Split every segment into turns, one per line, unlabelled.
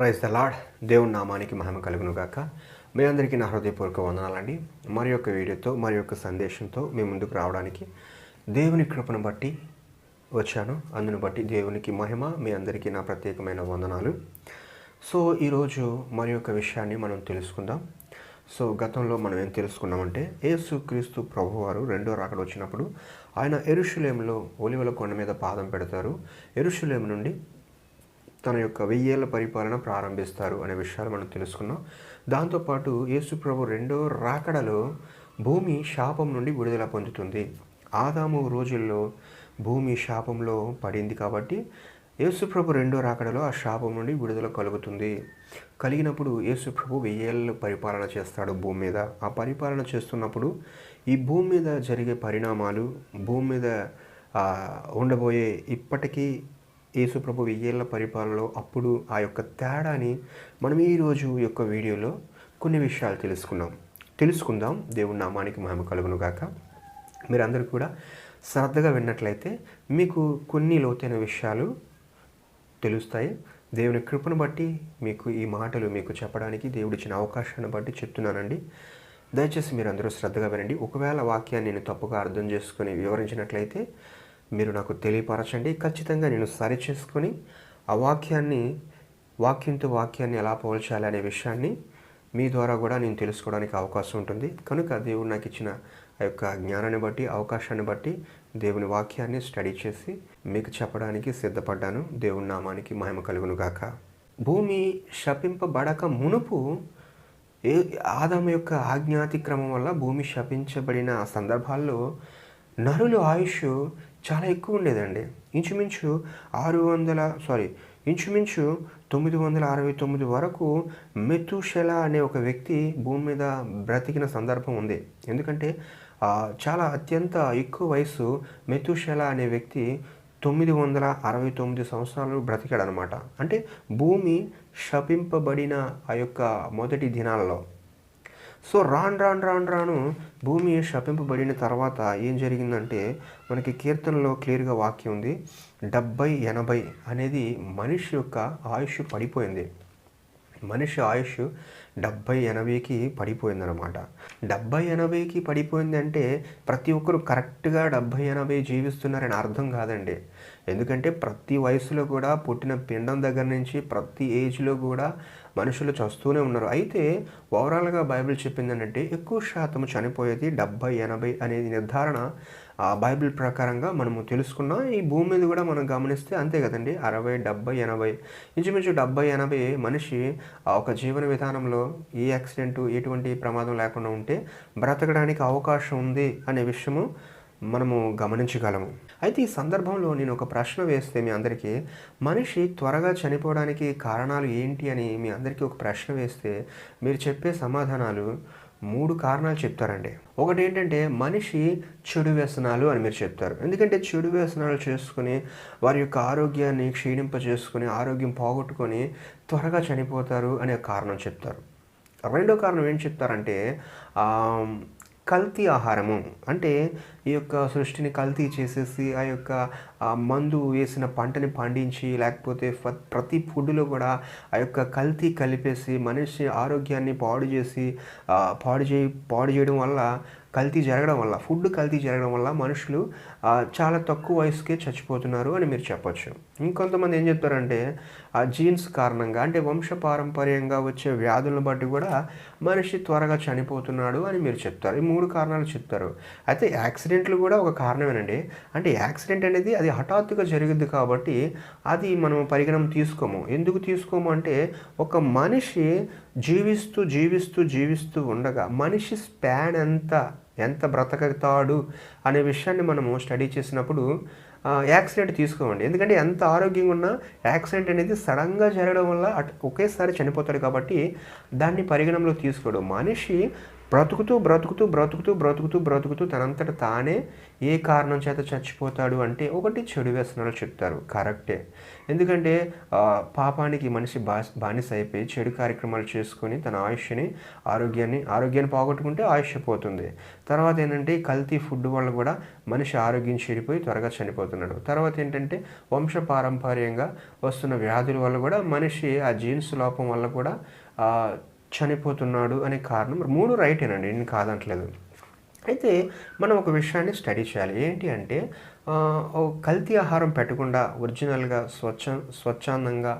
Praise the lord దేవుని నామానికి మహిమ కలుగును గాక. మీ అందరికీ నా హృదయపూర్వక వందనాలండి మరి యొక్క వీడియోతో మరి యొక్క సందేశంతో మీ ముందుకు రావడానికి దేవుని కృపను బట్టి వచ్చాను. అందును బట్టి దేవునికి మహిమ మీ అందరికీ నా ప్రత్యేకమైన వందనాలు. సో ఈరోజు మరి యొక్క విషయాన్ని మనం తెలుసుకుందాం. సో గతంలో మనం ఏం తెలుసుకున్నామంటే యేసుక్రీస్తు ప్రభువారు రెండో రాకడ వచ్చినప్పుడు ఆయన ఎరుషులేంలో ఒలివల కొండ మీద పాదం పెడతారు. ఎరుషులేం నుండి తన యొక్క వెయ్యేళ్ళ పరిపాలన ప్రారంభిస్తారు అనే విషయాలు మనం తెలుసుకున్నాం. దాంతోపాటు యేసుప్రభు రెండో రాకడలో భూమి శాపం నుండి విడుదల పొందుతుంది. ఆదాము రోజుల్లో భూమి శాపంలో పడింది కాబట్టి యేసుప్రభు రెండో రాకడలో ఆ శాపం నుండి విడుదల కలుగుతుంది. కలిగినప్పుడు యేసుప్రభు వెయ్యేళ్ళు పరిపాలన చేస్తాడు భూమి మీద. ఆ పరిపాలన చేస్తున్నప్పుడు ఈ భూమి మీద జరిగే పరిణామాలు భూమి మీద ఉండబోయే ఇప్పటికీ యేసుప్రభు వెయ్యేళ్ళ పరిపాలనలో అప్పుడు ఆ యొక్క తేడాని మనం ఈరోజు యొక్క వీడియోలో కొన్ని విషయాలు తెలుసుకున్నాం. తెలుసుకుందాం. దేవుని నామానికి మహిమ కలుగును గాక. మీరందరూ కూడా శ్రద్ధగా విన్నట్లయితే మీకు కొన్ని లోతైన విషయాలు తెలుస్తాయి. దేవుని కృపను బట్టి మీకు ఈ మాటలు మీకు చెప్పడానికి దేవుడిచ్చిన అవకాశాన్ని బట్టి చెప్తున్నానండి. దయచేసి మీరు అందరూ శ్రద్ధగా వినండి. ఒకవేళ వాక్యాన్ని నేను తప్పుగా అర్థం చేసుకొని వివరించినట్లయితే మీరు నాకు తెలియపరచండి. ఖచ్చితంగా నేను సరి చేసుకొని ఆ వాక్యాన్ని వాక్యంతో వాక్యాన్ని ఎలా పోల్చాలి అనే విషయాన్ని మీ ద్వారా కూడా నేను తెలుసుకోవడానికి అవకాశం ఉంటుంది. కనుక దేవుడు నాకు ఇచ్చిన ఆ యొక్క జ్ఞానాన్ని బట్టి అవకాశాన్ని బట్టి దేవుని వాక్యాన్ని స్టడీ చేసి మీకు చెప్పడానికి సిద్ధపడ్డాను. దేవుని నామానికి మహిమ కలుగును గాక. భూమి శపింపబడక మునుపు ఏ ఆదాము యొక్క ఆజ్ఞాతిక్రమం వల్ల భూమి శపించబడిన సందర్భాల్లో నరులు ఆయుష్ చాలా ఎక్కువ ఉండేదండి. ఇంచుమించు ఆరు వందల సారీ ఇంచుమించు తొమ్మిది వందల అరవై తొమ్మిది వరకు మెతుషెల అనే ఒక వ్యక్తి భూమి మీద బ్రతికిన సందర్భం ఉంది. ఎందుకంటే చాలా అత్యంత ఎక్కువ వయసు మెతుషెల అనే వ్యక్తి తొమ్మిది వందల అరవై తొమ్మిది సంవత్సరాలు బ్రతికాడనమాట. అంటే భూమి శపింపబడిన ఆ యొక్క మొదటి దినాలలో. సో రాను రాను రాను రాను భూమి శపింపబడిన తర్వాత ఏం జరిగిందంటే మనకి కీర్తనలో క్లియర్గా వాక్యం ఉంది. డెబ్బై ఎనభై అనేది మనిషి యొక్క ఆయుష్ పడిపోయింది. మనిషి ఆయుష్ డెబ్బై ఎనభైకి పడిపోయిందనమాట డెబ్బై ఎనభైకి పడిపోయింది అంటే ప్రతి ఒక్కరు కరెక్ట్గా డెబ్బై ఎనభై జీవిస్తున్నారని అర్థం కాదండి. ఎందుకంటే ప్రతి వయసులో కూడా పుట్టిన పిండం దగ్గర నుంచి ప్రతి ఏజ్లో కూడా మనుషులు చస్తూనే ఉన్నారు. అయితే ఓవరాల్గా బైబిల్ చెప్పింది ఏంటంటే ఎక్కువ శాతం చనిపోయేది డెబ్బై ఎనభై అనేది నిర్ధారణ ఆ బైబిల్ ప్రకారంగా మనము తెలుసుకున్న ఈ భూమి మీద కూడా మనం గమనిస్తే అంతే కదండి. అరవై డెబ్బై ఎనభై. ఇంచుమించు డెబ్బై ఎనభై మనిషి ఆ ఒక జీవన విధానంలో ఏ యాక్సిడెంట్ ఎటువంటి ప్రమాదం లేకుండా ఉంటే బ్రతకడానికి అవకాశం ఉంది అనే విషయము మనము గమనించగలము. అయితే ఈ సందర్భంలో నేను ఒక ప్రశ్న వేస్తే మీ అందరికీ మనిషి త్వరగా చనిపోవడానికి కారణాలు ఏంటి అని మీ అందరికీ ఒక ప్రశ్న వేస్తే మీరు చెప్పే సమాధానాలు మూడు కారణాలు చెప్తారండి. ఒకటి ఏంటంటే మనిషి చెడు వ్యసనాలు అని మీరు చెప్తారు. ఎందుకంటే చెడు వ్యసనాలు చేసుకుని వారి యొక్క ఆరోగ్యాన్ని క్షీణింప చేసుకుని ఆరోగ్యం పోగొట్టుకొని త్వరగా చనిపోతారు అనే కారణం చెప్తారు. రెండో కారణం ఏం చెప్తారంటే కల్తీ ఆహారము. అంటే ఈ యొక్క సృష్టిని కల్తీ చేసేసి ఆ యొక్క మందు వేసిన పంటని పండించి లేకపోతే ప్రతి ఫుడ్లో కూడా ఆ యొక్క కల్తీ కలిపేసి మనిషి ఆరోగ్యాన్ని పాడు చేసి పాడు చేయి పాడు చేయడం వల్ల కల్తీ జరగడం వల్ల ఫుడ్ కల్తీ జరగడం వల్ల మనుషులు చాలా తక్కువ వయసుకే చచ్చిపోతున్నారు అని మీరు చెప్పొచ్చు. ఇంకొంతమంది ఏం చెప్తారంటే ఆ జీన్స్ కారణంగా అంటే వంశపారంపర్యంగా వచ్చే వ్యాధులను బట్టి కూడా మనిషి త్వరగా చనిపోతున్నాడు అని మీరు చెప్తారు. ఈ మూడు కారణాలు చెప్తారు. అయితే యాక్సిడెంట్లు కూడా ఒక కారణమేనండి. అంటే యాక్సిడెంట్ అనేది అది హఠాత్తుగా జరిగింది కాబట్టి అది మనం పరిగణం తీసుకోము. ఎందుకు తీసుకోము అంటే ఒక మనిషి జీవిస్తూ జీవిస్తూ జీవిస్తూ ఉండగా మనిషి స్పాన్ ఎంత ఎంత బ్రతకతాడు అనే విషయాన్ని మనము స్టడీ చేసినప్పుడు యాక్సిడెంట్ తీసుకోమండి. ఎందుకంటే ఎంత ఆరోగ్యంగా ఉన్నా యాక్సిడెంట్ అనేది సడన్గా జరగడం వల్ల అటు ఒకేసారి చనిపోతాడు కాబట్టి దాన్ని పరిగణనలో తీసుకోడు మనిషి బ్రతుకుతూ బ్రతుకుతూ బ్రతుకుతూ బ్రతుకుతూ బ్రతుకుతూ తనంతట తానే ఏ కారణం చేత చచ్చిపోతాడు అంటే ఒకటి చెడు వ్యసనాలు చెప్తారు. కరెక్టే. ఎందుకంటే పాపానికి మనిషి బా బానిస అయిపోయి చెడు కార్యక్రమాలు చేసుకొని తన ఆయుష్ని ఆరోగ్యాన్ని ఆరోగ్యాన్ని పోగొట్టుకుంటే ఆయుష్ పోతుంది. తర్వాత ఏంటంటే కల్తీ ఫుడ్ వల్ల కూడా మనిషి ఆరోగ్యం చెడిపోయి త్వరగా చనిపోతున్నాడు. తర్వాత ఏంటంటే వంశ పారంపర్యంగా వస్తున్న వ్యాధుల వల్ల కూడా మనిషి ఆ జీన్స్ లోపం వల్ల కూడా చనిపోతున్నాడు అనే కారణం మూడు రైటేనండి. నేను కాదంటలేదు. అయితే మనం ఒక విషయాన్ని స్టడీ చేయాలి. ఏంటి అంటే కల్తీ ఆహారం పెట్టకుండా ఒరిజినల్గా స్వచ్ఛ స్వచ్ఛందంగా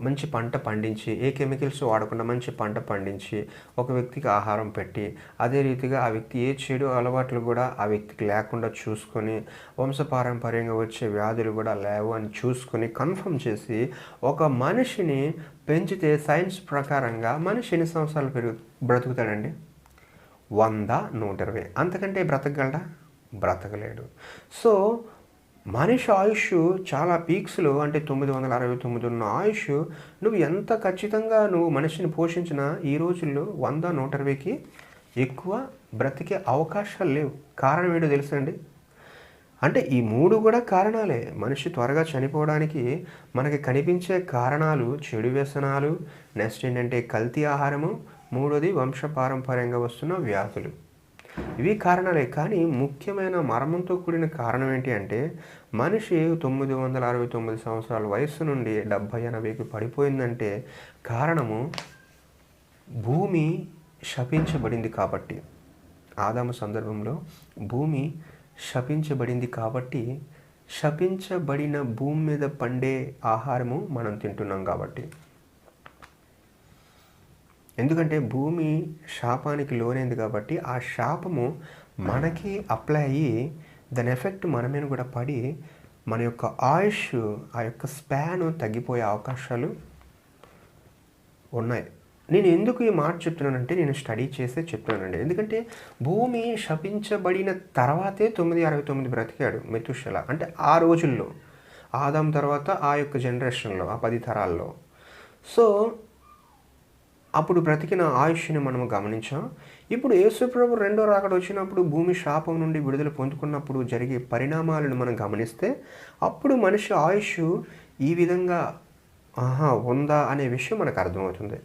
మంచి పంట పండించి ఏ కెమికల్స్ వాడకుండా మంచి పంట పండించి ఒక వ్యక్తికి ఆహారం పెట్టి అదే రీతిగా ఆ వ్యక్తి ఏ చెడు అలవాట్లు కూడా ఆ వ్యక్తికి లేకుండా చూసుకొని వంశపారంపర్యంగా వచ్చే వ్యాధులు కూడా లేవు అని చూసుకొని కన్ఫర్మ్ చేసి ఒక మనిషిని పెంచితే సైన్స్ ప్రకారంగా మనిషి ఎన్ని సంవత్సరాలు పెరుగు బ్రతుకుతాడండి? వంద నూట ఇరవై. అంతకంటే బ్రతకగలడా? బ్రతకలేడు. సో మనిషి ఆయుష్ చాలా పీక్స్లో అంటే తొమ్మిది వందల అరవై తొమ్మిది ఉన్న ఆయుష్ నువ్వు ఎంత ఖచ్చితంగా నువ్వు మనిషిని పోషించినా ఈ రోజుల్లో వంద నూట ఇరవైకి ఎక్కువ బ్రతికే అవకాశాలు లేవు. కారణం ఏంటో తెలుసండి అంటే ఈ మూడు కూడా కారణాలే. మనిషి త్వరగా చనిపోవడానికి మనకి కనిపించే కారణాలు చెడు వ్యసనాలు నెక్స్ట్ ఏంటంటే కల్తీ ఆహారము మూడోది వంశపారంపర్యంగా వస్తున్న వ్యాధులు. ఇవి కారణాలే కానీ ముఖ్యమైన మర్మంతో కూడిన కారణం ఏంటి అంటే మనిషి తొమ్మిది వందల అరవై తొమ్మిది సంవత్సరాల వయస్సు నుండి డెబ్భై ఎనభైకి పడిపోయిందంటే కారణము భూమి శపించబడింది కాబట్టి. ఆదాము సందర్భంలో భూమి శపించబడింది కాబట్టి శపించబడిన భూమి మీద పండే ఆహారము మనం తింటున్నాం కాబట్టి. ఎందుకంటే భూమి శాపానికి లోనైంది కాబట్టి ఆ శాపము మనకి అప్లై అయ్యి దాని ఎఫెక్ట్ మన మీద కూడా పడి మన యొక్క ఆయుష్ ఆ యొక్క స్పాన్ తగ్గిపోయే అవకాశాలు ఉన్నాయి. నేను ఎందుకు ఈ మాట చెప్తున్నానంటే నేను స్టడీ చేసే చెప్తున్నానండి. ఎందుకంటే భూమి శపించబడిన తర్వాతే తొమ్మిది అరవై తొమ్మిది బ్రతికాడు మెతుషల. అంటే ఆ రోజుల్లో. ఆదాం తర్వాత ఆ యొక్క జనరేషన్లో ఆ పది తరాల్లో. సో అప్పుడు బ్రతికిన ఆయుష్ని మనము గమనించాం. ఇప్పుడు యేసుప్రభు రెండో రాకడ వచ్చినప్పుడు భూమి శాపం నుండి విడుదల పొందుకున్నప్పుడు జరిగే పరిణామాలను మనం గమనిస్తే అప్పుడు మనిషి ఆయుష్ ఈ విధంగా ఆహా ఉందా అనే విషయం మనకు అర్థమవుతుంది.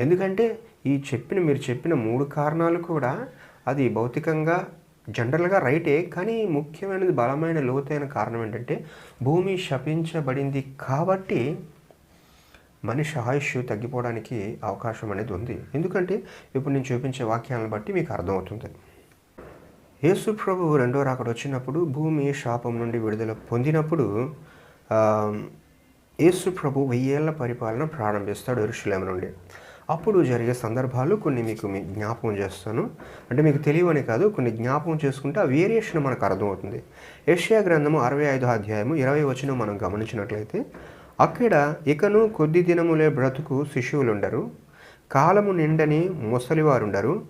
ఎందుకంటే ఈ చెప్పిన మీరు చెప్పిన మూడు కారణాలు కూడా అది భౌతికంగా జనరల్గా రైటే కానీ ముఖ్యమైనది బలమైన లోతైన కారణం ఏంటంటే భూమి శపించబడింది కాబట్టి మనిషి ఆయుష్ తగ్గిపోవడానికి అవకాశం అనేది ఉంది. ఎందుకంటే ఇప్పుడు నేను చూపించే వాక్యాలను బట్టి మీకు అర్థమవుతుంది. యేసు ప్రభు రెండో రాకడ వచ్చినప్పుడు భూమి శాపం నుండి విడుదల పొందినప్పుడు యేసు ప్రభు వెయ్యేళ్ళ పరిపాలన ప్రారంభిస్తాడు ఎరుషులేం నుండి. అప్పుడు జరిగే సందర్భాలు కొన్ని మీకు మీ జ్ఞాపకం చేస్తాను. అంటే మీకు తెలియవని కాదు కొన్ని జ్ఞాపకం చేసుకుంటే ఆ వేరియేషన్ మనకు అర్థమవుతుంది. ఏషియా గ్రంథము అరవై ఐదో అధ్యాయము ఇరవై వచ్చిన మనం గమనించినట్లయితే అక్కడ ఇకను కొద్ది దినములే బ్రతుకు శిశువులుండరు కాలము నిండని ముసలివారుండరు.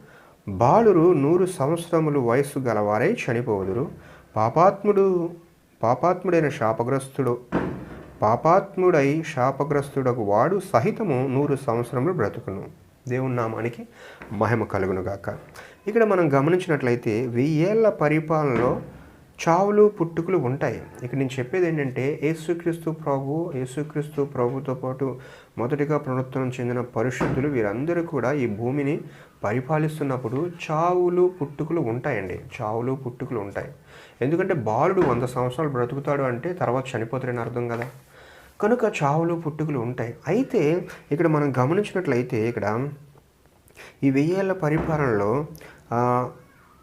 బాలురు నూరు సంవత్సరములు వయస్సు గలవారై చనిపోవుదురు పాపాత్ముడు పాపాత్ముడైన శాపగ్రస్తుడు పాపాత్ముడై శాపగ్రస్తుడకు వాడు సహితము నూరు సంవత్సరములు బ్రతుకును. దేవుని నామానికి మహిమ కలుగునుగాక. ఇక్కడ మనం గమనించినట్లయితే వెయ్యేళ్ళ పరిపాలనలో చావులు పుట్టుకులు ఉంటాయి. ఇక్కడ నేను చెప్పేది ఏంటంటే యేసుక్రీస్తు ప్రభు యేసుక్రీస్తు ప్రభుతో పాటు మొదటిగా పునరుత్నం చెందిన పరిశుద్ధులు వీరందరూ కూడా ఈ భూమిని పరిపాలిస్తున్నప్పుడు చావులు పుట్టుకులు ఉంటాయండి. చావులు పుట్టుకులు ఉంటాయి. ఎందుకంటే బాలుడు వంద సంవత్సరాలు బ్రతుకుతాడు అంటే తర్వాత చనిపోతాడని అర్థం కదా. కనుక చావులు పుట్టుకులు ఉంటాయి. అయితే ఇక్కడ మనం గమనించినట్లయితే ఇక్కడ ఈ వెయ్యేళ్ళ పరిపాలనలో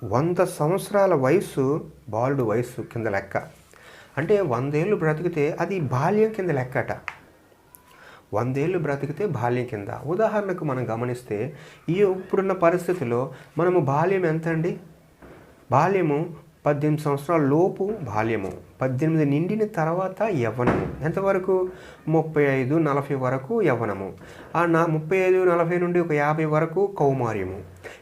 వంద సంవత్సరాల వయసు బాలుడు వయస్సు కింద లెక్క. అంటే వందేళ్ళు బ్రతికితే అది బాల్యం కింద లెక్కట. వందేళ్ళు బ్రతికితే బాల్యం కింద. ఉదాహరణకు మనం గమనిస్తే ఈ ఇప్పుడున్న పరిస్థితిలో మనము బాల్యం ఎంత అండి బాల్యము పద్దెనిమిది సంవత్సరాల లోపు బాల్యము పద్దెనిమిది నిండిన తర్వాత యవ్వనము. ఎంతవరకు? ముప్పై ఐదు నలభై వరకు యవ్వనము. ఆ నా ముప్పై ఐదు నలభై నుండి ఒక యాభై వరకు కౌమార్యము.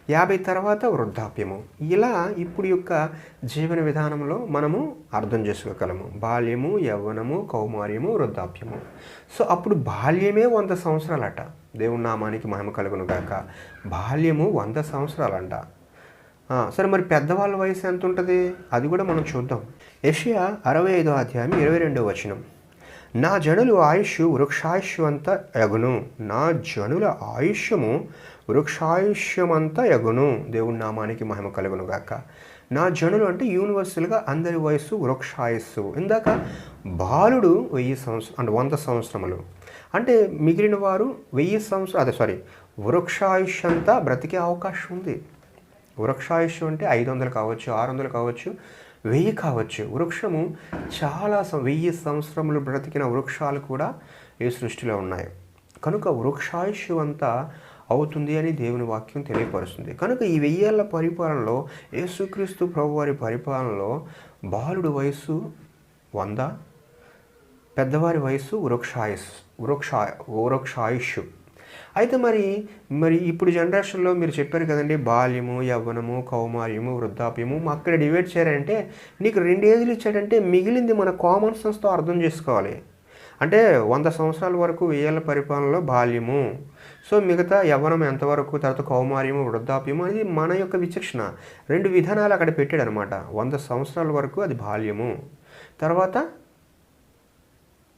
యాభై తర్వాత వృద్ధాప్యము. ఇలా ఇప్పుడు యొక్క జీవన విధానంలో మనము అర్థం చేసుకోగలము. బాల్యము యవ్వనము కౌమార్యము వృద్ధాప్యము. సో అప్పుడు బాల్యమే వంద సంవత్సరాలట. దేవుని నామానికి మహిమ కలుగును గాక. బాల్యము వంద సంవత్సరాలంట. సరే మరి పెద్దవాళ్ళ వయసు ఎంత ఉంటుంది అది కూడా మనం చూద్దాం. యషియా అరవై ఐదో అధ్యాయం ఇరవై రెండో వచనం. నా జనులు ఆయుష్ వృక్షాయుష్యమంత ఎగును. నా జనుల ఆయుష్యము వృక్షాయుష్యమంత ఎగును. దేవుడి నామానికి మహిమ కలుగును గాక. నా జనులు అంటే యూనివర్సల్గా అందరి వయస్సు వృక్షాయస్సు. ఇందాక బాలుడు వెయ్యి సంవత్సరం అంటే వంద సంవత్సరములు. అంటే మిగిలిన వారు వెయ్యి సంవత్సరం అదే సారీ వృక్షాయుష్ అంతా బ్రతికే అవకాశం ఉంది. వృక్షాయుష్యం అంటే ఐదు వందలు కావచ్చు ఆరు వందలు కావచ్చు వెయ్యి కావచ్చు. వృక్షము చాలా సం- వెయ్యి సంవత్సరములు బ్రతికిన వృక్షాలు కూడా ఈ సృష్టిలో ఉన్నాయి. కనుక వృక్షాయుష్యం అంతా అవుతుంది అని దేవుని వాక్యం తెలియపరుస్తుంది. కనుక ఈ వెయ్యేళ్ళ పరిపాలనలో యేసుక్రీస్తు ప్రభు వారి పరిపాలనలో బాలుడు వయస్సు వంద పెద్దవారి వయస్సు వృక్షాయుస్ వృక్ష వృక్షాయుష్. అయితే మరి మరి ఇప్పుడు జనరేషన్లో మీరు చెప్పారు కదండి బాల్యము యవ్వనము కౌమార్యము వృద్ధాప్యము మా అక్కడ డివైడ్ చేయారంటే నీకు రెండు ఏజ్లు ఇచ్చాడంటే మిగిలింది మన కామన్ సెన్స్తో అర్థం చేసుకోవాలి. అంటే వంద సంవత్సరాల వరకు వెయ్యేళ్ళ పరిపాలనలో బాల్యము. సో మిగతా యవ్వనం ఎంతవరకు తర్వాత కౌమార్యము వృద్ధాప్యము అనేది మన యొక్క విచక్షణ. రెండు విధానాలు అక్కడ పెట్టాడనమాట. వంద సంవత్సరాల వరకు అది బాల్యము. తర్వాత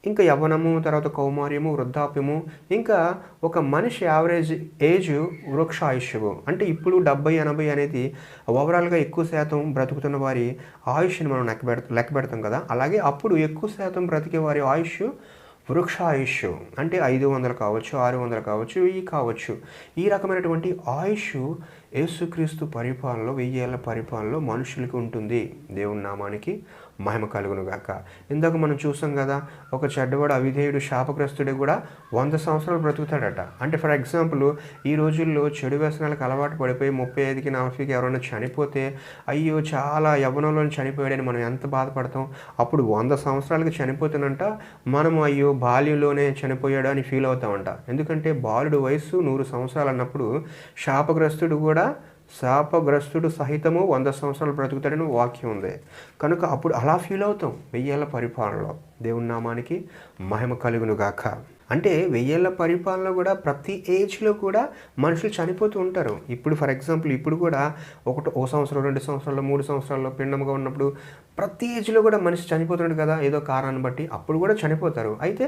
ఇంకా యవ్వనము తర్వాత కౌమార్యము వృద్ధాప్యము ఇంకా ఒక మనిషి యావరేజ్ ఏజ్ వృక్ష ఆయుష్యము అంటే ఇప్పుడు డెబ్బై ఎనభై అనేది ఓవరాల్గా ఎక్కువ శాతం బ్రతుకుతున్న వారి ఆయుష్ని మనం లెక్క లెక్క పెడతాం కదా. అలాగే అప్పుడు ఎక్కువ శాతం బ్రతికే వారి ఆయుష్ వృక్ష ఆయుష్ అంటే ఐదు వందలు కావచ్చు ఆరు వందలు కావచ్చు వెయ్యి కావచ్చు. ఈ రకమైనటువంటి ఆయుష్ యేసుక్రీస్తు పరిపాలనలో వెయ్యేళ్ళ పరిపాలనలో మనుషులకి ఉంటుంది. దేవుని నామానికి మహిమ కలుగునుగాక. ఇందాక మనం చూసాం కదా ఒక చెడ్డవాడు అవిధేయుడు శాపగ్రస్తుడే కూడా వంద సంవత్సరాలు బ్రతుకుతాడట. అంటే ఫర్ ఎగ్జాంపుల్ ఈ రోజుల్లో చెడు వ్యసనాలకు అలవాటు పడిపోయి ముప్పై ఐదుకి నలభైకి ఎవరైనా చనిపోతే అయ్యో చాలా యవ్వనంలో చనిపోయాడని మనం ఎంత బాధపడతాం? అప్పుడు వంద సంవత్సరాలకి చనిపోతానంట మనం అయ్యో బాల్యంలోనే చనిపోయాడు అని ఫీల్ అవుతామంట. ఎందుకంటే బాలుడు వయస్సు నూరు సంవత్సరాలు అన్నప్పుడు శాపగ్రస్తుడు కూడా శాపగ్రస్తుడు సహితము వంద సంవత్సరాలు బ్రతుకుతాడని వాక్యం ఉంది. కనుక అప్పుడు అలా ఫీల్ అవుతాం. వెయ్యేళ్ళ పరిపాలనలో. దేవుని నామానికి మహిమ కలుగును గాక అంటే వెయ్యేళ్ళ పరిపాలన కూడా ప్రతి ఏజ్లో కూడా మనుషులు చనిపోతూ ఉంటారు. ఇప్పుడు ఫర్ ఎగ్జాంపుల్ ఇప్పుడు కూడా ఒకటి ఓ సంవత్సరం రెండు సంవత్సరాలు మూడు సంవత్సరాల్లో పిండముగా ఉన్నప్పుడు ప్రతి ఏజ్లో కూడా మనిషి చనిపోతున్నాడు కదా ఏదో కారణాన్ని బట్టి అప్పుడు కూడా చనిపోతారు. అయితే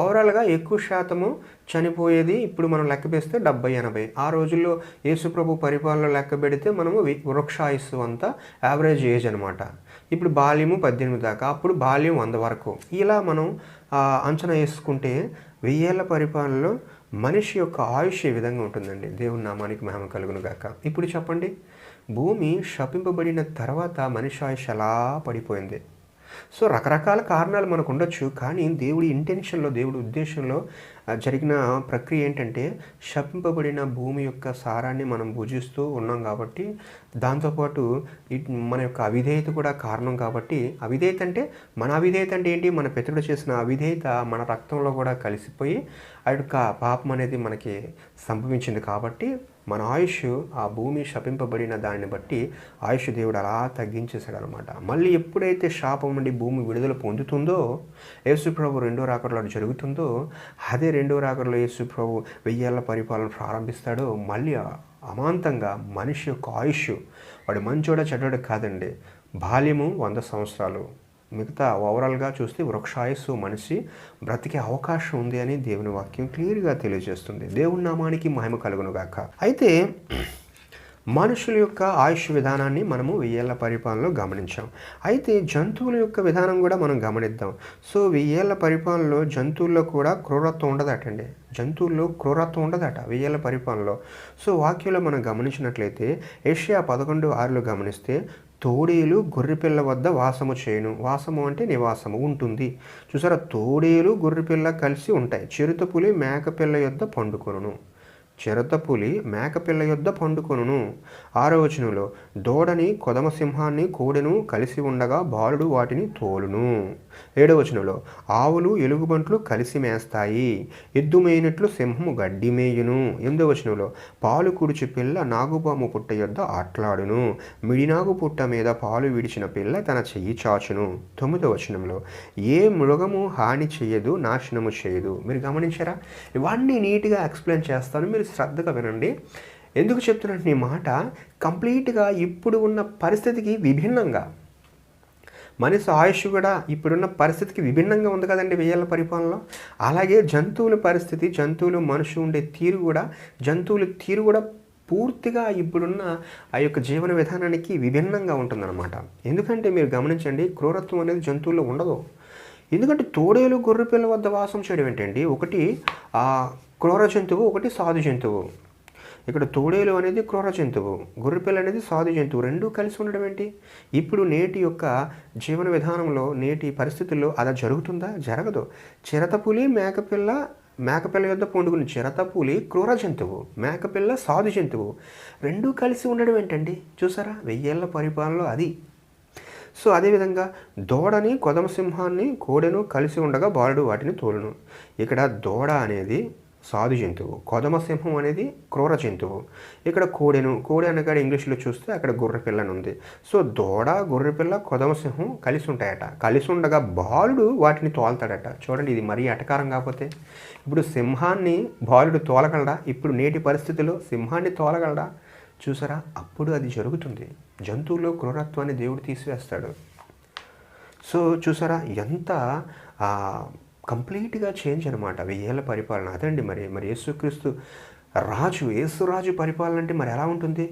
ఓవరాల్గా ఎక్కువ శాతము చనిపోయేది ఇప్పుడు మనం లెక్క వేస్తే డెబ్బై ఎనభై. ఆ రోజుల్లో యేసుప్రభు పరిపాలన లెక్క పెడితే మనము వృక్షాయుస్సు అంతా యావరేజ్ ఏజ్ అనమాట ఇప్పుడు బాల్యము పద్దెనిమిది దాకా అప్పుడు బాల్యం వంద వరకు. ఇలా మనం అంచనా వేసుకుంటే వెయ్యేళ్ళ పరిపాలనలో మనిషి యొక్క ఆయుష్ విధంగా ఉంటుందండి? దేవుని నామానికి మహిమ కలుగును గాక. ఇప్పుడు చెప్పండి. భూమి శపింపబడిన తర్వాత మనిషి ఆయుష్ ఎలా పడిపోయింది? సో రకరకాల కారణాలు మనకు ఉండొచ్చు కానీ దేవుడి ఇంటెన్షన్లో దేవుడి ఉద్దేశంలో జరిగిన ప్రక్రియ ఏంటంటే శపింపబడిన భూమి యొక్క సారాన్ని మనం భుజిస్తూ ఉన్నాం కాబట్టి దాంతోపాటు మన యొక్క అవిధేయత కూడా కారణం కాబట్టి అవిధేయత అంటే మన అవిధేయత అంటే ఏంటి? మన పితరుడు చేసిన అవిధేయత మన రక్తంలో కూడా కలిసిపోయి ఆ యొక్క పాపం అనేది మనకి సంభవించింది కాబట్టి మన ఆయుష్ ఆ భూమి శపింపబడిన దాన్ని బట్టి ఆయుష్ దేవుడు అలా తగ్గించేశాడు అనమాట మళ్ళీ ఎప్పుడైతే శాపం నుండి భూమి విడుదల పొందుతుందో యేసుప్రభు రెండో రాకడలో జరుగుతుందో అదే రెండో రాకడలో యేసుప్రభు వెయ్యేళ్ళ పరిపాలన ప్రారంభిస్తాడో మళ్ళీ అమాంతంగా మనిషి యొక్క ఆయుష్ వాడు మంచోడ చెడ్డోడ కాదండి. బాల్యము వంద సంవత్సరాలు. మిగతా ఓవరాల్గా చూస్తే వృక్షాయస్సు మనిషి బ్రతికే అవకాశం ఉంది అని దేవుని వాక్యం క్లియర్గా తెలియజేస్తుంది. దేవుని నామానికి మహిమ కలుగునుగాక అయితే మనుషుల యొక్క ఆయుష్ విధానాన్ని మనము వెయ్యేళ్ళ పరిపాలనలో గమనించాం. అయితే జంతువుల యొక్క విధానం కూడా మనం గమనిద్దాం. సో వెయ్యేళ్ళ పరిపాలనలో జంతువుల్లో కూడా క్రూరత్వం ఉండదటండి. జంతువుల్లో క్రూరత్వం ఉండదట వెయ్యేళ్ళ పరిపాలనలో. సో వాక్యంలో మనం గమనించినట్లయితే ఏషియా పదకొండు ఆరులో గమనిస్తే తోడేలు గొర్రెపిల్ల వద్ద వాసము చేయను. వాసము అంటే నివాసము ఉంటుంది. చూసారా? తోడేలు గొర్రెపిల్ల కలిసి ఉంటాయి. చిరుతపులి మేకపిల్ల యొద్ద పండుకొను చిరతపులి మేకపిల్ల యొద్ద పండుకొనును. ఆరోచనలో దూడని కొదమ సింహాన్ని కోడెను కలిసి ఉండగా బాలుడు వాటిని తోలును. ఏడవ ఆవులు ఎలుగుబంట్లు కలిసి మేస్తాయి. ఎద్దు మేయినట్లు సింహము గడ్డి మేయును. ఎనిమిదవచనంలో పాలు కుడిచి పిల్ల నాగుపాము పుట్ట యొద్ద ఆట్లాడును. మిడినాగు పుట్ట మీద పాలు విడిచిన పిల్ల తన చెయ్యి చాచును. తొమ్మిదవచనంలో ఏ మృగము హాని చేయదు నాశనము చేయదు. మీరు గమనించారా? ఇవన్నీ నీట్గా ఎక్స్ప్లెయిన్ చేస్తాను. మీరు శ్రద్ధగా వినండి. ఎందుకు చెప్తున్నట్టు నీ మాట కంప్లీట్గా ఇప్పుడు ఉన్న పరిస్థితికి విభిన్నంగా. మనిషి ఆయుష్ కూడా ఇప్పుడున్న పరిస్థితికి విభిన్నంగా ఉంది కదండి వేయాల పరిపాలనలో. అలాగే జంతువుల పరిస్థితి జంతువులు మనుషు ఉండే తీరు కూడా జంతువుల తీరు కూడా పూర్తిగా ఇప్పుడున్న ఆ యొక్క జీవన విధానానికి విభిన్నంగా ఉంటుందన్నమాట. ఎందుకంటే మీరు గమనించండి క్రూరత్వం అనేది జంతువుల్లో ఉండదు. ఎందుకంటే తోడేలు గొర్రెపిల్ల వద్ద వాసం చేయడం ఏంటండి? ఒకటి క్రూర జంతువు ఒకటి సాధు జంతువు. ఇక్కడ తోడేలు అనేది క్రూర జంతువు గొర్రెపిల్ల అనేది సాధు జంతువు రెండూ కలిసి ఉండడం ఏంటి? ఇప్పుడు నేటి యొక్క జీవన విధానంలో నేటి పరిస్థితుల్లో అలా జరుగుతుందా? జరగదు. చిరతపులి మేకపిల్ల మేకపిల్ల యొద్ద పండుకుని చిరతపులి క్రూర జంతువు మేకపిల్ల సాధు జంతువు రెండూ కలిసి ఉండడం ఏంటండి? చూసారా? వెయ్యేళ్ళ పరిపాలనలో అది. సో అదేవిధంగా దూడని కొదమ సింహాన్ని కోడెను కలిసి ఉండగా బాలుడు వాటిని తోలును. ఇక్కడ దూడ అనేది సాధు జంతువు కొదమసింహం అనేది క్రూర జంతువు. ఇక్కడ కోడెను కోడె అనగాడ ఇంగ్లీష్లో చూస్తే అక్కడ గొర్రెపిల్లని ఉంది సో దూడ గొర్రెపిల్ల కొదమ సింహం కలిసి ఉంటాయట కలిసి ఉండగా బాలుడు వాటిని తోలుతాడట. చూడండి ఇది మరీ అటకారం కాకపోతే. ఇప్పుడు సింహాన్ని బాలుడు తోలగలడా? ఇప్పుడు నేటి పరిస్థితిలో సింహాన్ని తోలగలడా? చూసారా? అప్పుడు అది జరుగుతుంది. జంతువులో క్రూరత్వాన్ని దేవుడు తీసివేస్తాడు. సో చూసారా? ఎంత కంప్లీట్గా చేంజ్ అనమాట వెయ్యేళ్ళ పరిపాలన. అదండి మరి మరి యేసుక్రీస్తు రాజు యేసురాజు పరిపాలన అంటే మరి ఎలా ఉంటుంది?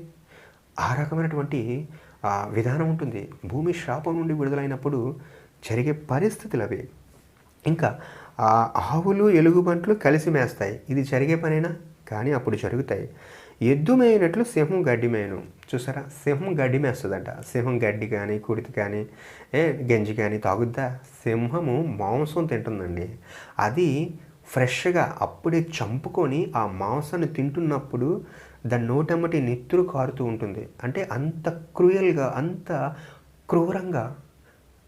ఆ రకమైనటువంటి విధానం ఉంటుంది. భూమి శాపం నుండి విడుదలైనప్పుడు జరిగే పరిస్థితులు అవి. ఇంకా ఆవులు ఎలుగుబంట్లు కలిసి మేస్తాయి. ఇది జరిగే పనేనా? కానీ అప్పుడు జరుగుతాయి. ఎద్దు మేయినట్లు సింహం గడ్డి మేయను చూసారా? సింహం గడ్డి మేస్తుందంట. సింహం గడ్డి కానీ కుడితి కానీ ఏ గంజి కానీ తాగుద్దా? సింహము మాంసం తింటుందండి. అది ఫ్రెష్గా అప్పుడే చంపుకొని ఆ మాంసాన్ని తింటున్నప్పుడు దాని నోటమ్మటి నెత్తురు కారుతూ ఉంటుంది. అంటే అంత క్రూయల్గా అంత క్రూరంగా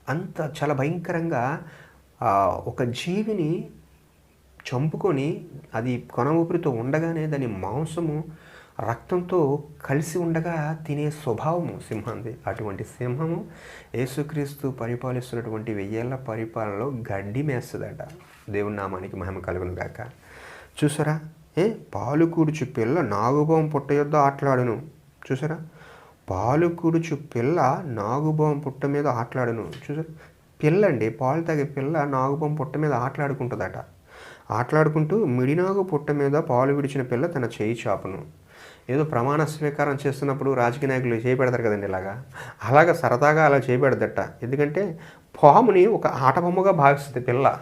అంత చాలా భయంకరంగా ఒక జీవిని చంపుకొని అది కొన ఊపిరితో ఉండగానే దాని మాంసము రక్తంతో కలిసి ఉండగా తినే స్వభావము సింహంది. అటువంటి సింహము యేసుక్రీస్తు పరిపాలిస్తున్నటువంటి వెయ్యేళ్ళ పరిపాలనలో గడ్డి మేస్తుందట. దేవుని నామానికి మహిమ కలుగును గాక. చూసారా? ఏ? పాలు కూడుచు పిల్ల నాగుభవం పుట్ట యొద్ద ఆటలాడును. చూసారా? పాలు కూడుచు పిల్ల నాగుభవం పుట్ట మీద ఆటలాడును. చూసారా? పిల్ల అండి పాలు తాగే పిల్ల నాగుభవం పుట్ట మీద ఆటలాడుకుంటుందట. ఆటలాడుకుంటూ మిడినాగు పుట్ట మీద పాలు విడిచిన పిల్ల తన చేయి చాపను. ఏదో ప్రమాణ స్వీకారం చేస్తున్నప్పుడు రాజకీయ నాయకులు చేపెడతారు కదండి ఇలాగా? అలాగ సరదాగా అలా చేపెడదట ఎందుకంటే పాముని ఒక ఆటబొమ్మగా భావిస్తుంది పిల్ల.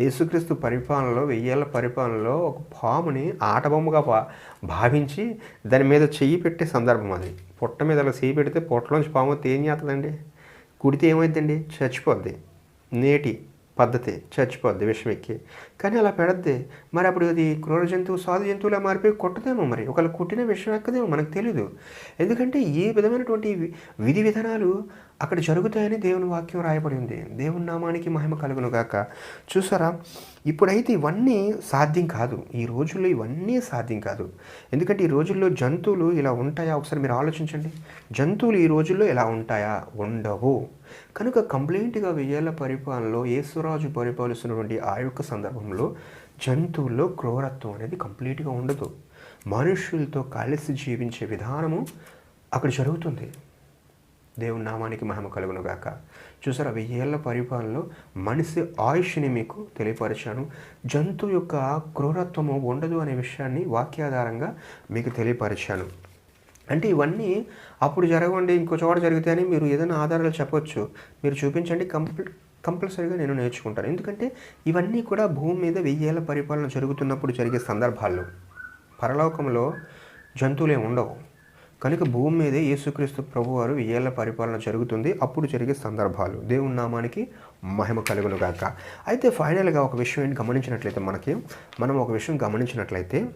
యేసుక్రీస్తు పరిపాలనలో వెయ్యేళ్ళ పరిపాలనలో ఒక పాముని ఆటబొమ్మగా భావించి దాని మీద చెయ్యి పెట్టే సందర్భం అది. పొట్ట మీద అలా చెయ్యి పెడితే పొట్టలోంచి పాము ఏం చేస్తుందండి కుడితే ఏమైందండి చచ్చిపోద్ది. నేటి పద్ధతి చచ్చిపోద్ది విషం ఎక్కి కానీ అలా పెడద్ది. మరి అప్పుడు అది క్రూర జంతువు సాధు జంతువులా మారిపోయి కొట్టదేమో మరి. ఒకళ్ళు కుట్టిన విషయం ఎక్కదేమో మనకు తెలీదు. ఎందుకంటే ఏ విధమైనటువంటి విధి విధానాలు అక్కడ జరుగుతాయని దేవుని వాక్యం రాయబడి ఉంది. దేవుని నామానికి మహిమ కలుగును గాక. చూసారా? ఇప్పుడైతే ఇవన్నీ సాధ్యం కాదు. ఈ రోజుల్లో ఇవన్నీ సాధ్యం కాదు. ఎందుకంటే ఈ రోజుల్లో జంతువులు ఇలా ఉంటాయా? ఒకసారి మీరు ఆలోచించండి. జంతువులు ఈ రోజుల్లో ఇలా ఉంటాయా? ఉండవు. కనుక కంప్లైంట్గా వెయ్యేళ్ళ పరిపాలనలో యేసురాజు పరిపాలిస్తున్నటువంటి ఆ యొక్క సందర్భంలో జంతువుల్లో క్రూరత్వం అనేది కంప్లీట్గా ఉండదు. మనుషులతో కలిసి జీవించే విధానము అక్కడ జరుగుతుంది. దేవుని నామానికి మహిమ కలుగును గాక. చూసారా వెయ్యేళ్ళ పరిపాలనలో మనిషి ఆయుష్ని మీకు తెలియపరిచాను. జంతువు యొక్క క్రూరత్వము ఉండదు అనే విషయాన్ని వాక్యాధారంగా మీకు తెలియపరిచాను. అంటే ఇవన్నీ అప్పుడు జరగండి ఇంకో చోట అని మీరు ఏదైనా ఆధారాలు చెప్పొచ్చు. మీరు చూపించండి కంప్ కంపల్సరీగా నేను నేర్చుకుంటాను. ఎందుకంటే ఇవన్నీ కూడా భూమి మీద వెయ్యేళ్ళ పరిపాలన జరుగుతున్నప్పుడు జరిగే సందర్భాల్లో పరలోకంలో జంతువులే ఉండవు. కనుక భూమి మీదే యేసుక్రీస్తు ప్రభువారు ఏళ్ళ పరిపాలన జరుగుతుంది. అప్పుడు జరిగే సందర్భాలు. దేవుని నామానికి మహిమ కలుగును గాక అయితే ఫైనల్గా ఒక విషయం ఏంటి గమనించినట్లయితే మనకి మనం ఒక విషయం గమనించినట్లయితే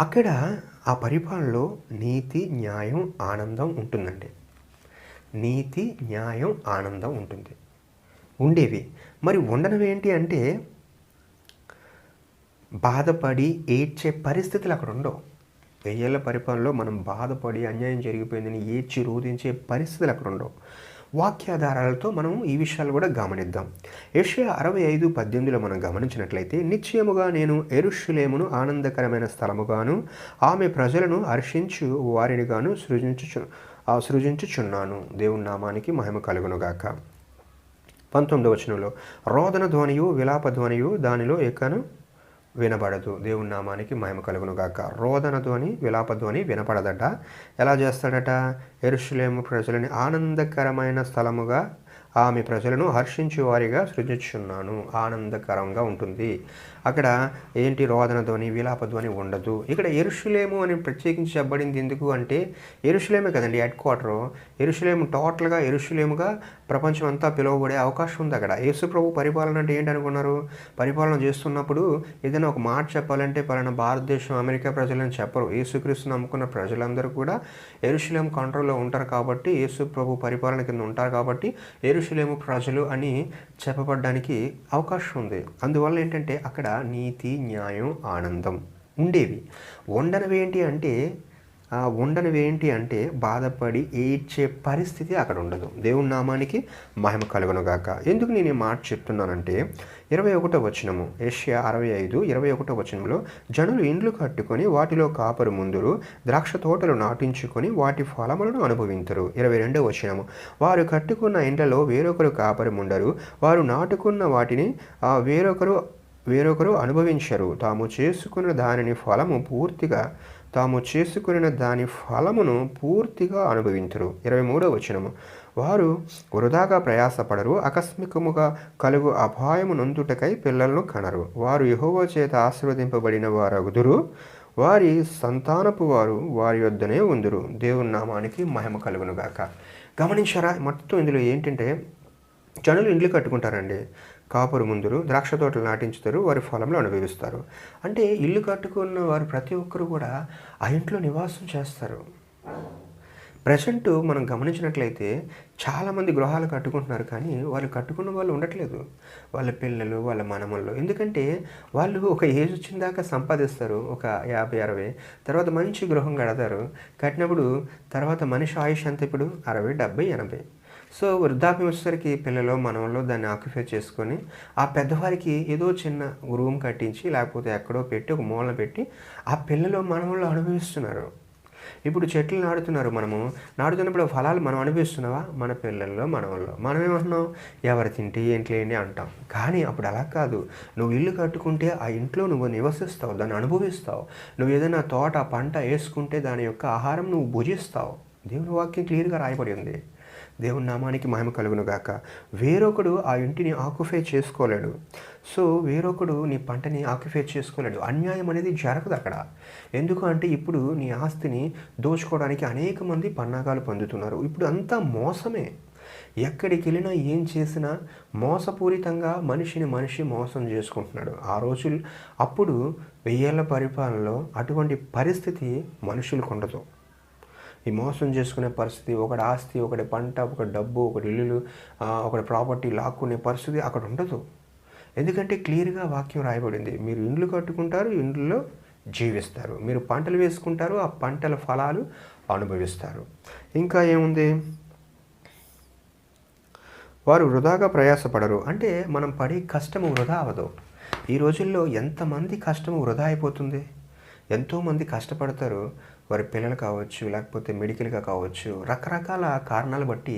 అక్కడ ఆ పరిపాలనలో నీతి న్యాయం ఆనందం ఉంటుందండి. నీతి న్యాయం ఆనందం ఉంటుంది. ఉండేవి. మరి ఉండడం ఏంటి అంటే బాధపడి ఏడ్చే పరిస్థితులు అక్కడ ఉండవు. వెయ్యేళ్ళ పరిపాలనలో మనం బాధపడి అన్యాయం జరిగిపోయిందని ఏడ్చి రోధించే పరిస్థితులు అక్కడ ఉండవు. వాక్యాధారాలతో మనం ఈ విషయాలు కూడా గమనిద్దాం. ఏషియా అరవై ఐదు పద్దెనిమిదిలో మనం గమనించినట్లయితే నిశ్చయముగా నేను ఎరుషులేమును ఆనందకరమైన స్థలముగాను ఆమె ప్రజలను హర్షించు వారినిగాను సృజించు సృజించుచున్నాను. దేవుని నామానికి మహిమ కలుగునుగాక. పంతొమ్మిదవ వచనంలో రోదన ధ్వనియు విలాప ధ్వనియు దానిలో ఎక్కను వినబడదు. దేవుని నామానికి మహిమ కలుగును రోదనధ్వని రోదన ధ్వని వినపడదట. ఎలా చేస్తాడట? ఎరుషులేము ప్రజలని ఆనందకరమైన స్థలముగా ఆమె ప్రజలను హర్షించువారిగా సృజించున్నాను ఆనందకరంగా ఉంటుంది. అక్కడ ఏంటి రోదన ధ్వని విలాప ధ్వని ఉండదు. ఇక్కడ ఎరుషులేము అని ప్రత్యేకించి చెప్పబడింది ఎందుకు అంటే ఎరుషులేమే కదండి హెడ్ క్వార్టరు. ఎరుషులేము టోటల్గా ఎరుషులేముగా ప్రపంచం అంతా పిలువబడే అవకాశం ఉంది అక్కడ. యేసు ప్రభు పరిపాలన అంటే ఏంటి అనుకున్నారు? పరిపాలన చేస్తున్నప్పుడు ఏదైనా ఒక మాట చెప్పాలంటే పలానా భారతదేశం అమెరికా ప్రజలని చెప్పరు. యేసుక్రీస్తు నమ్ముకున్న ప్రజలందరూ కూడా ఎరుషులేం కంట్రోల్లో ఉంటారు కాబట్టి యేసు ప్రభు పరిపాలన కింద ఉంటారు కాబట్టి ఎరుషులేము ప్రజలు అని చెప్పబడడానికి అవకాశం ఉంది. అందువల్ల ఏంటంటే అక్కడ నీతి న్యాయం ఆనందం ఉండేవి. ఉండనివి ఏంటి అంటే ఉండనివి ఏంటి అంటే బాధపడి ఏడ్చే పరిస్థితి అక్కడ ఉండదు. దేవుని నామానికి మహిమ కలుగునుగాక ఎందుకు నేను ఈ మాట చెప్తున్నానంటే ఇరవై ఒకటో వచనము ఏషియా అరవై ఐదు ఇరవై ఒకటో వచనంలో జనులు ఇండ్లు కట్టుకొని వాటిలో కాపరు ముందురు ద్రాక్ష తోటలు నాటించుకొని వాటి ఫలములను అనుభవించరు ఇరవై రెండో వచనము వారు కట్టుకున్న ఇండ్లలో వేరొకరు కాపరు ముండరు వారు నాటుకున్న వాటిని వేరొకరు వేరొకరు అనుభవించరు. తాము చేసుకున్న దానిని ఫలము పూర్తిగా తాము చేసుకున్న దాని ఫలమును పూర్తిగా అనుభవించరు ఇరవై మూడో వచనము వారు వృధాగా ప్రయాసపడరు ఆకస్మికముగా కలుగు అపాయము నొందుటకై పిల్లలను కనరు. వారు యహోవ చేత ఆశీర్వదింపబడిన వారగుదురు. వారి సంతానపు వారు వారి వద్దనే ఉందురు. దేవుని నామానికి మహిమ కలుగునుగాక గమనించారా మొత్తం ఇందులో ఏంటంటే జనులు ఇండ్లు కట్టుకుంటారండి. కాపురు ముందురు ద్రాక్ష తోటలు నాటించుతారు వారి ఫలంలో అనుభవిస్తారు. అంటే ఇల్లు కట్టుకున్న వారు ప్రతి ఒక్కరు కూడా ఆ ఇంట్లో నివాసం చేస్తారు. ప్రజెంట్ మనం గమనించినట్లయితే చాలామంది గృహాలు కట్టుకుంటున్నారు కానీ వాళ్ళు కట్టుకున్న వాళ్ళు ఉండట్లేదు. వాళ్ళ పిల్లలు వాళ్ళ మనమల్లో. ఎందుకంటే వాళ్ళు ఒక ఏజ్ వచ్చిన దాకా సంపాదిస్తారు ఒక యాభై అరవై. తర్వాత మంచి గృహం కడతారు. కట్టినప్పుడు తర్వాత మనిషి ఆయుష్ ఎంత ఇప్పుడు? అరవై డెబ్బై ఎనభై. సో వృద్ధాప్యం వచ్చేసరికి పిల్లలు మనవల్లో దాన్ని ఆక్యుపై చేసుకొని ఆ పెద్దవారికి ఏదో చిన్న రూమ్ కట్టించి లేకపోతే ఎక్కడో పెట్టి ఒక మూలన పెట్టి ఆ పిల్లలు మనవల్లో అనుభవిస్తున్నారు. ఇప్పుడు చెట్లు నాడుతున్నారు మనము. నాడుతున్నప్పుడు ఫలాలు మనం అనిపిస్తున్నావా మన పిల్లల్లో మనవల్లో. మనం ఏమంటున్నాం ఎవరు తింటే ఏంటి అంటాం. కానీ అప్పుడు అలా కాదు. నువ్వు ఇల్లు కట్టుకుంటే ఆ ఇంట్లో నువ్వు నివసిస్తావు దాన్ని అనుభవిస్తావు. నువ్వు ఏదైనా తోట పంట వేసుకుంటే దాని యొక్క ఆహారం నువ్వు భుజిస్తావు. దేవుని వాక్యం క్లియర్గా రాయబడి ఉంది. దేవుని నామానికి మహిమ కలుగును గాక. వేరొకడు ఆ ఇంటిని ఆక్యుఫై చేసుకోలేడు. సో వేరొకడు నీ పంటని ఆక్యుఫై చేసుకోలేడు. అన్యాయం అనేది జరగదు అక్కడ. ఎందుకు అంటే ఇప్పుడు నీ ఆస్తిని దోచుకోవడానికి అనేక మంది పన్నాగాలు పొందుతున్నారు. ఇప్పుడు అంతా మోసమే. ఎక్కడికి వెళ్ళినా ఏం చేసినా మోసపూరితంగా మనిషిని మనిషి మోసం చేసుకుంటున్నాడు. ఆ రోజులు అప్పుడు వెయ్యేళ్ళ పరిపాలనలో అటువంటి పరిస్థితి మనుషులకు ఉండదు. ఈ మోసం చేసుకునే పరిస్థితి ఒకటి ఆస్తి ఒకటి పంట ఒకటి డబ్బు ఒకటి ఇల్లులు ఒకటి ప్రాపర్టీ లాక్కునే పరిస్థితి అక్కడ ఉండదు. ఎందుకంటే క్లియర్గా వాక్యం రాయబడింది. మీరు ఇండ్లు కట్టుకుంటారు ఇండ్లలో జీవిస్తారు. మీరు పంటలు వేసుకుంటారు ఆ పంటల ఫలాలు అనుభవిస్తారు. ఇంకా ఏముంది? వారు వృధాగా ప్రయాసపడరు. అంటే మనం పడే కష్టము వృధా అవదు. ఈ రోజుల్లో ఎంతమంది కష్టము వృధా అయిపోతుంది? ఎంతోమంది కష్టపడతారు. వారి పిల్లలు కావచ్చు లేకపోతే మెడికల్గా కావచ్చు రకరకాల కారణాలు బట్టి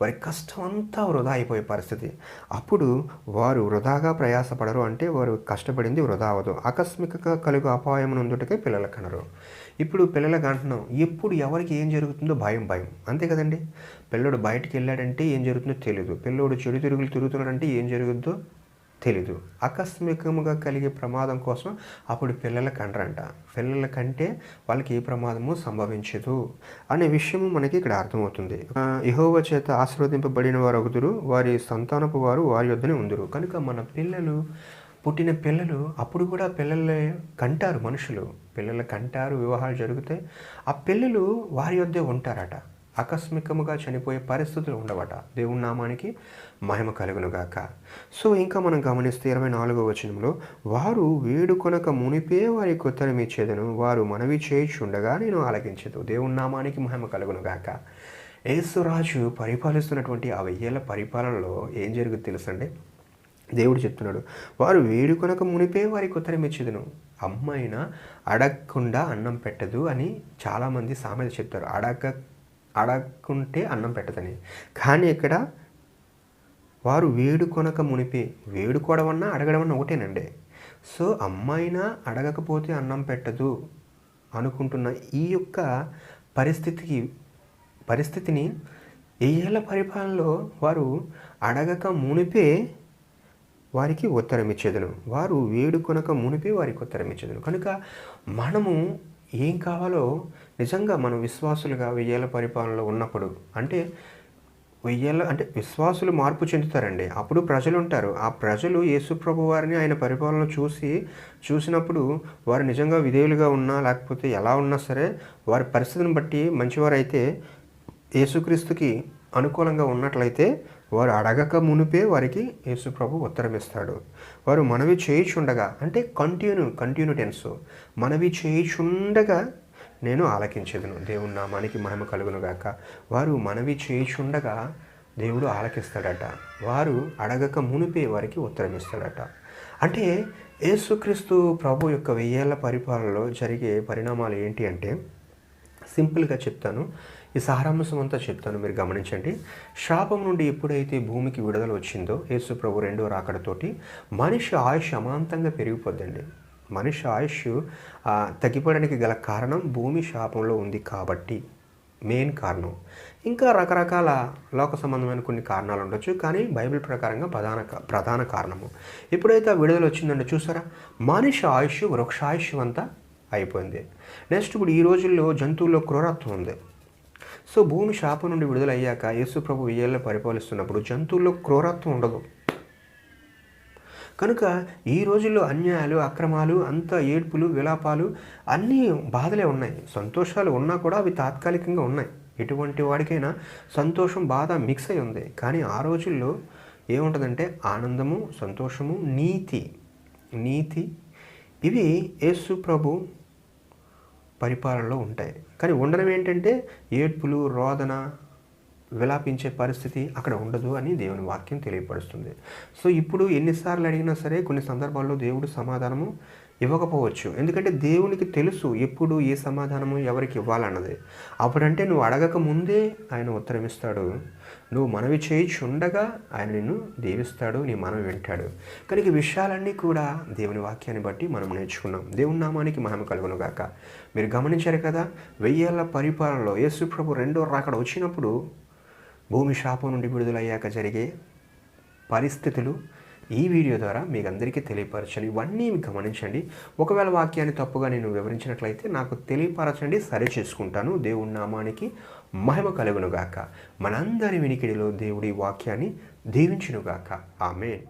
వారి కష్టం అంతా వృధా అయిపోయే పరిస్థితి. అప్పుడు వారు వృధాగా ప్రయాసపడరు అంటే వారు కష్టపడింది వృధా అవ్వదు. ఆకస్మికగా కలుగు అపాయం నుండుటకే పిల్లలు కనరు. ఇప్పుడు పిల్లలకు అంటున్నాం ఎప్పుడు ఎవరికి ఏం జరుగుతుందో భయం భయం. అంతే కదండి? పిల్లడు బయటికి వెళ్ళాడంటే ఏం జరుగుతుందో తెలియదు పిల్లోడు చెడు తిరుగులు తిరుగుతున్నాడంటే ఏం జరుగుద్దో తెలీదు. ఆకస్మికంగా కలిగే ప్రమాదం కోసం అప్పుడు పిల్లలకు అంటారంట పిల్లల కంటే వాళ్ళకి ఏ ప్రమాదము సంభవించదు అనే విషయము మనకి ఇక్కడ అర్థమవుతుంది. ఇహోవ చేత ఆశీర్వదింపబడిన వారు ఒకదురు వారి సంతానపు వారు వారి యొద్దనే ఉందరు. కనుక మన పిల్లలు పుట్టిన పిల్లలు అప్పుడు కూడా పిల్లలే కంటారు మనుషులు. పిల్లలు కంటారు వివాహాలు జరిగితే ఆ పిల్లలు వారి వద్దే ఉంటారట. ఆకస్మికముగా చనిపోయే పరిస్థితులు ఉండవట. దేవుని నామానికి మహిమ కలుగునుగాక. సో ఇంకా మనం గమనిస్తే ఇరవై నాలుగో వచనంలో వారు వేడుకొనక మునిపే వారి కొత్తరం ఇచ్చేదను వారు మనవి చేయుచుండగా నేను ఆలకించదు. దేవుని నామానికి మహిమ కలుగునుగాక. యేసురాజు పరిపాలిస్తున్నటువంటి ఆ వెయ్యేళ్ళ పరిపాలనలో ఏం జరుగుతుంది తెలుసండి? దేవుడు చెప్తున్నాడు వారు వేడుకొనక మునిపే వారికి ఉత్తరం ఇచ్చేదను అమ్మాయిన అడగకుండా అన్నం పెట్టదు అని చాలామంది సామెత చెప్తారు. అడగ అడగకుంటే అన్నం పెట్టదని. కానీ ఇక్కడ వారు వేడుకొనక మునిపే వేడుకోవడమన్నా అడగడమన్నా ఒకటేనండి. సో అమ్మాయినా అడగకపోతే అన్నం పెట్టదు అనుకుంటున్న ఈ యొక్క పరిస్థితికి పరిస్థితిని ఏళ్ళ పరిపాలనలో వారు అడగక మునిపే వారికి ఉత్తరం ఇచ్చేదను. వారు వేడుకొనక మునిపే వారికి ఉత్తరం ఇచ్చేదను. కనుక మనము ఏం కావాలో నిజంగా మనం విశ్వాసులుగా వెయ్యేళ్ళ పరిపాలనలో ఉన్నప్పుడు అంటే వెయ్యేళ్ళ అంటే విశ్వాసులు మార్పు చెందుతారండి. అప్పుడు ప్రజలు ఉంటారు ఆ ప్రజలు యేసుప్రభు వారిని ఆయన పరిపాలన చూసి చూసినప్పుడు వారు నిజంగా విధేయులుగా ఉన్నా లేకపోతే ఎలా ఉన్నా సరే వారి పరిస్థితిని బట్టి మంచివారైతే యేసుక్రీస్తుకి అనుకూలంగా ఉన్నట్లయితే వారు అడగక మునిపే వారికి యేసుప్రభు ఉత్తరం ఇస్తాడు వారు మనవి చేయిచుండగా అంటే కంటిన్యూ కంటిన్యూ టెన్స్ మనవి చేయిచుండగా నేను ఆలకించేదను. దేవుని నామానికి మహిమ కలుగును గాక. వారు మనవి చేయిచుండగా దేవుడు ఆలకిస్తాడట. వారు అడగక మునిపే వారికి ఉత్తరం ఇస్తాడట అంటే యేసుక్రీస్తు ప్రభు యొక్క వెయ్యేళ్ళ పరిపాలనలో జరిగే పరిణామాలు ఏంటి అంటే సింపుల్గా చెప్తాను. ఈ సారాంశం అంతా చెప్తాను మీరు గమనించండి. శాపం నుండి ఎప్పుడైతే భూమికి విడుదల వచ్చిందో యేసు ప్రభు రెండో రాకడతోటి మనిషి ఆయుష్ అమాంతంగా పెరిగిపోద్దండి. మనిషి ఆయుష్ తగ్గిపోవడానికి గల కారణం భూమి శాపంలో ఉంది కాబట్టి మెయిన్ కారణం. ఇంకా రకరకాల లోక సంబంధమైన కొన్ని కారణాలు ఉండొచ్చు కానీ బైబిల్ ప్రకారంగా ప్రధాన ప్రధాన కారణము. ఎప్పుడైతే ఆ విడుదల వచ్చిందంటే చూసారా? మనిషి ఆయుష్ వృక్షాయుష్ అంతా అయిపోయింది. నెక్స్ట్ ఇప్పుడు ఈ రోజుల్లో జంతువుల్లో క్రూరత్వం ఉంది. సో భూమి శాపం నుండి విడుదలయ్యాక యేసు ప్రభు వెయ్యేళ్ళు పరిపాలిస్తున్నప్పుడు జంతువుల్లో క్రూరత్వం ఉండదు. కనుక ఈ రోజుల్లో అన్యాయాలు అక్రమాలు అంత ఏడ్పులు విలాపాలు అన్నీ బాధలే ఉన్నాయి. సంతోషాలు ఉన్నా కూడా అవి తాత్కాలికంగా ఉన్నాయి. ఎటువంటి వాడికైనా సంతోషం బాధ మిక్స్ అయి ఉంది. కానీ ఆ రోజుల్లో ఏముంటుందంటే ఆనందము సంతోషము నీతి. నీతి. ఇవి యేసు ప్రభు పరిపాలనలో ఉంటాయి. కానీ ఉండడం ఏంటంటే ఏడ్పులు రోదన విలాపించే పరిస్థితి అక్కడ ఉండదు అని దేవుని వాక్యం తెలియపరుస్తుంది. సో ఇప్పుడు ఎన్నిసార్లు అడిగినా సరే కొన్ని సందర్భాల్లో దేవుడు సమాధానము ఇవ్వకపోవచ్చు. ఎందుకంటే దేవునికి తెలుసు ఎప్పుడు ఏ సమాధానము ఎవరికి ఇవ్వాలన్నది. అప్పుడంటే నువ్వు అడగక ముందే ఆయన ఉత్తరమిస్తాడు నువ్వు మనవి చేయించుండగా ఆయన నిన్ను దీవిస్తాడు నీ మనవి వింటాడు. కనుక విషయాలన్నీ కూడా దేవుని వాక్యాన్ని బట్టి మనం నేర్చుకున్నాం. దేవుని నామానికి మహిమ కలుగును గాక. మీరు గమనించారు కదా వెయ్యేళ్ళ పరిపాలనలో యేసు ప్రభు రెండో రాకడ వచ్చినప్పుడు భూమి శాపం నుండి విడుదలయ్యాక జరిగే పరిస్థితులు ఈ వీడియో ద్వారా మీకు అందరికీ తెలియపరచండి. ఇవన్నీ గమనించండి. ఒకవేళ వాక్యాన్ని తప్పుగా నేను వివరించినట్లయితే నాకు తెలియపరచండి. సరి చేసుకుంటాను. దేవుడి నామానికి మహిమ కలుగునుగాక. మనందరి వినికిడిలో దేవుడి వాక్యాన్ని దీవించునుగాక. ఆమె